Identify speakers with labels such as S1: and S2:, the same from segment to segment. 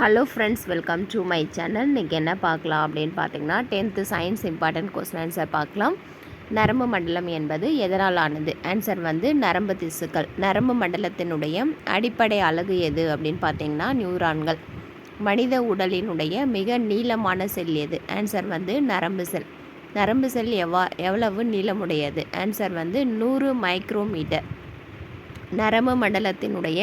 S1: Hello friends welcome to my channel இன்றைக்கி என்ன பார்க்கலாம் அப்படின்னு பார்த்தீங்கன்னா tenth science important question answer பார்க்கலாம். நரம்பு மண்டலம் என்பது எதனால் ஆனது ஆன்சர் வந்து நரம்பு திசுக்கள். நரம்பு மண்டலத்தினுடைய அடிப்படை அழகு எது அப்படின்னு பார்த்தீங்கன்னா நியூரான்கள் மனித உடலினுடைய மிக நீளமான செல் எது? ஆன்சர் வந்து நரம்பு செல் நரம்பு செல் எவ்வா எவ்வளவு நீளமுடையது? ஆன்சர் வந்து நூறு மைக்ரோமீட்டர் நரம்பு மண்டலத்தினுடைய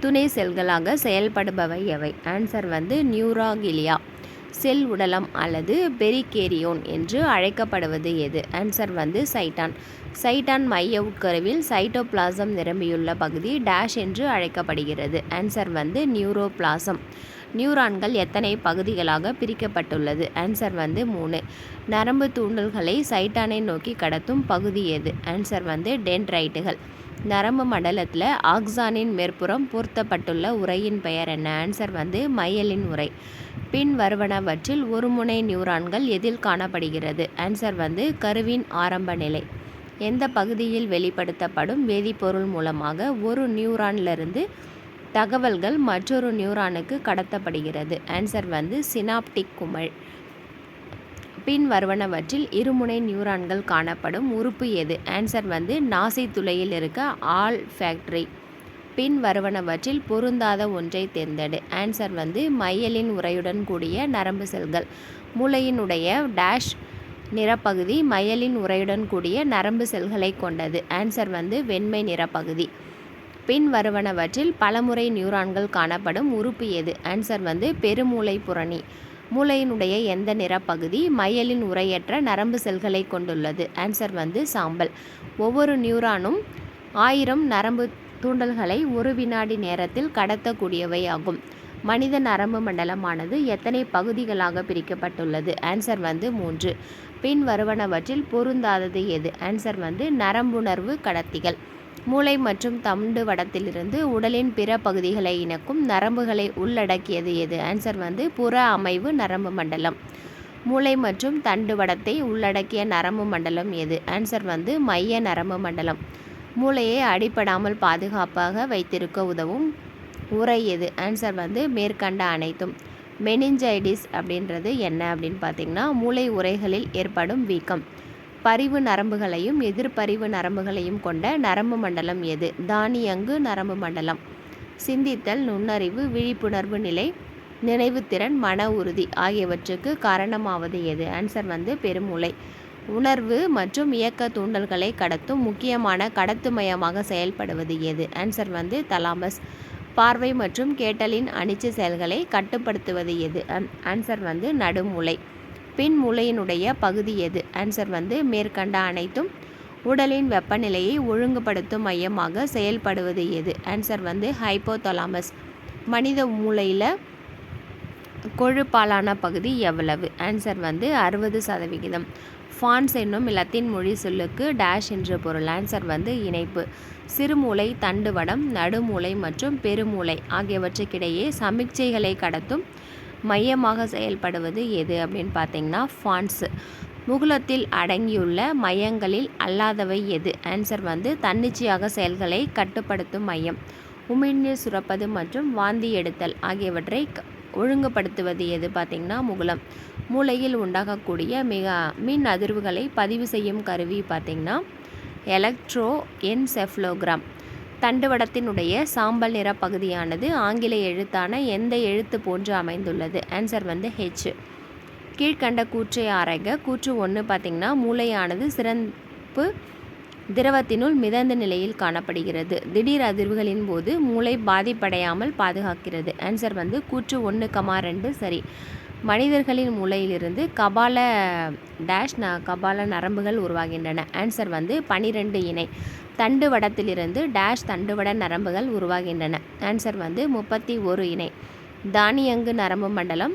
S1: துணை செல்களாக செயல்படுபவை எவை? ஆன்சர் வந்து நியூராகிலியா செல் உடலம் அல்லது பெரிகேரியோன் என்று அழைக்கப்படுவது எது? ஆன்சர் வந்து சைட்டான் சைட்டான் மைய உட்கருவில் சைட்டோபிளாசம் நிரம்பியுள்ள பகுதி டேஷ் என்று அழைக்கப்படுகிறது. ஆன்சர் வந்து நியூரோபிளாசம் நியூரான்கள் எத்தனை பகுதிகளாக பிரிக்கப்பட்டுள்ளது? ஆன்சர் வந்து மூணு. நரம்பு தூண்டல்களை சைட்டானை நோக்கி கடத்தும் பகுதி எது? ஆன்சர் வந்து டென்ட்ரைட்டுகள் நரம்பு மண்டலத்தில் ஆக்சானின் மேற்புறம் பொருத்தப்பட்டுள்ள உரையின் பெயர் என்ன? ஆன்சர் வந்து மயலின் உரை பின் வருவனவற்றில் ஒரு முனை நியூரான்கள் எதில் காணப்படுகிறது? ஆன்சர் வந்து கருவின் ஆரம்ப நிலை. எந்த பகுதியில் வெளிப்படுத்தப்படும் வேதிப்பொருள் மூலமாக ஒரு நியூரான்லிருந்து தகவல்கள் மற்றொரு நியூரானுக்கு கடத்தப்படுகிறது? ஆன்சர் வந்து சினாப்டிக் குமிழ். பின் வருவனவற்றில் இருமுனை நியூரான்கள் காணப்படும். உறுப்பு எது? ஆன்சர் வந்து நாசி துளையில் இருக்க ஆல் ஃபேக்டரி. பின் வருவனவற்றில் பொருந்தாத ஒன்றை தேர்ந்தெடு. ஆன்சர் வந்து மையலின் உரையுடன் கூடிய நரம்பு செல்கள். மூளையினுடைய டேஷ் நிறப்பகுதி மயலின் உரையுடன் கூடிய நரம்பு செல்களை கொண்டது. ஆன்சர் வந்து வெண்மை நிறப்பகுதி. பின் வருவனவற்றில் பலமுறை நியூரான்கள் காணப்படும். உறுப்பு எது? ஆன்சர் வந்து பெருமூளை புரணி மூளையினுடைய எந்த நிறப்பகுதி மயலின் உரையற்ற நரம்பு செல்களை கொண்டுள்ளது. ஆன்சர் வந்து சாம்பல். ஒவ்வொரு நியூரானும் ஆயிரம் நரம்பு தூண்டல்களை ஒரு வினாடி நேரத்தில் கடத்தக்கூடியவை ஆகும். மனித நரம்பு மண்டலமானது எத்தனை பகுதிகளாக பிரிக்கப்பட்டுள்ளது? ஆன்சர் வந்து மூன்று. பின் வருவனவற்றில் பொருந்தாதது எது? ஆன்சர் வந்து நரம்புணர்வு கடத்திகள். மூளை மற்றும் தண்டு வடத்திலிருந்து உடலின் பிற பகுதிகளை இணைக்கும் நரம்புகளை உள்ளடக்கியது எது? ஆன்சர் வந்து புற அமைவு நரம்பு மண்டலம். மூளை மற்றும் தண்டு வடத்தை உள்ளடக்கிய நரம்பு மண்டலம் எது? ஆன்சர் வந்து மைய நரம்பு மண்டலம். மூளையை அடிப்படாமல் பாதுகாப்பாக வைத்திருக்க உதவும் உரை எது? ஆன்சர் வந்து மேற்கண்ட அனைத்தும். மெனிஞ்சைடிஸ் அப்படின்றது என்ன அப்படின்னு பார்த்தீங்கன்னா மூளை உரைகளில் ஏற்படும் வீக்கம். பரிவு நரம்புகளையும் எதிர்பரிவு நரம்புகளையும் கொண்ட நரம்பு மண்டலம் எது? தானியங்கு நரம்பு மண்டலம். சிந்தித்தல் நுண்ணறிவு விழிப்புணர்வு நிலை நினைவுத்திறன் மன உறுதி ஆகியவற்றுக்கு காரணமாவது எது? ஆன்சர் வந்து பெருமூளை உணர்வு மற்றும் இயக்க தூண்டல்களை கடத்தும் முக்கியமான கடத்துமயமாக செயல்படுவது எது? ஆன்சர் வந்து தலாமஸ் பார்வை மற்றும் கேட்டலின் அனிச்ச செயல்களை கட்டுப்படுத்துவது எது? ஆன்சர் வந்து நடுமுலை. பின் மூளையினுடைய பகுதி எது? ஆன்சர் வந்து மேற்கண்ட அனைத்தும் உடலின் வெப்பநிலையை ஒழுங்குபடுத்தும் மையமாக செயல்படுவது எது? ஆன்சர் வந்து ஹைப்போதலாமஸ் மனித மூளையில் கொழுப்பாலான பகுதி எவ்வளவு? ஆன்சர் வந்து அறுபது சதவிகிதம். ஃபான்ஸ் என்னும் இலத்தின் மொழி சொல்லுக்கு டேஷ் என்ற பொருள். ஆன்சர் வந்து இணைப்பு. சிறுமூளை தண்டுவடம் நடுமூளை மற்றும் பெருமூளை ஆகியவற்றுக்கிடையே சமிக்சைகளை கடத்தும் மையமாக செயல்படுவது எது அப்படின்னு பார்த்தீங்கன்னா ஃபான்ஸு முகுலத்தில் அடங்கியுள்ள மையங்களில் அல்லாதவை எது? ஆன்சர் வந்து தன்னிச்சையாக செயல்களை கட்டுப்படுத்தும் மையம். உமிழ்நீர் சுரப்பது மற்றும் வாந்தி எடுத்தல் ஆகியவற்றை ஒழுங்குபடுத்துவது எது பார்த்திங்கன்னா முகுலம். மூளையில் உண்டாகக்கூடிய மிக மின் அதிர்வுகளை பதிவு செய்யும் கருவி பார்த்திங்கன்னா எலக்ட்ரோ என்செஃப்லோகிராம் தண்டுவடத்தினுடைய சாம்பல் நிற பகுதியானது ஆங்கில எழுத்தான எந்த எழுத்து போன்று அமைந்துள்ளது? ஆன்சர் வந்து ஹெச் கீழ்கண்ட கூற்றை ஆராய்க. கூற்று ஒன்று பார்த்திங்கன்னா மூளையானது சிறப்பு திரவத்தினுள் மிதந்த நிலையில் காணப்படுகிறது. திடீர் அதிர்வுகளின் போது மூளை பாதிப்படையாமல் பாதுகாக்கிறது. ஆன்சர் வந்து கூற்று ஒன்று கமா ரெண்டு சரி. மனிதர்களின் மூளையிலிருந்து கபால டேஷ் ந கபால நரம்புகள் உருவாகின்றன. ஆன்சர் வந்து பனிரெண்டு இணை. தண்டுவடத்திலிருந்து டேஷ் தண்டுவட நரம்புகள் உருவாகின்றன. ஆன்சர் வந்து முப்பத்தி ஒரு இணை. தானியங்கு நரம்பு மண்டலம்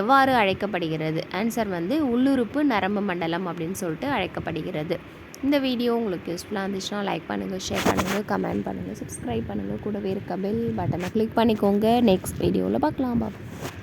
S1: எவ்வாறு அழைக்கப்படுகிறது? ஆன்சர் வந்து உள்ளுறுப்பு நரம்பு மண்டலம் அப்படின்னு சொல்லிட்டு அழைக்கப்படுகிறது. இந்த வீடியோ உங்களுக்கு யூஸ்ஃபுல்லாக இருந்துச்சுன்னா லைக் பண்ணுங்கள் ஷேர் பண்ணுங்கள் கமெண்ட் பண்ணுங்கள் சப்ஸ்கிரைப் பண்ணுங்கள் கூடவே இருக்க பெல் பட்டனை கிளிக் பண்ணிக்கோங்க. நெக்ஸ்ட் வீடியோவில் பார்க்கலாம். பாப்பா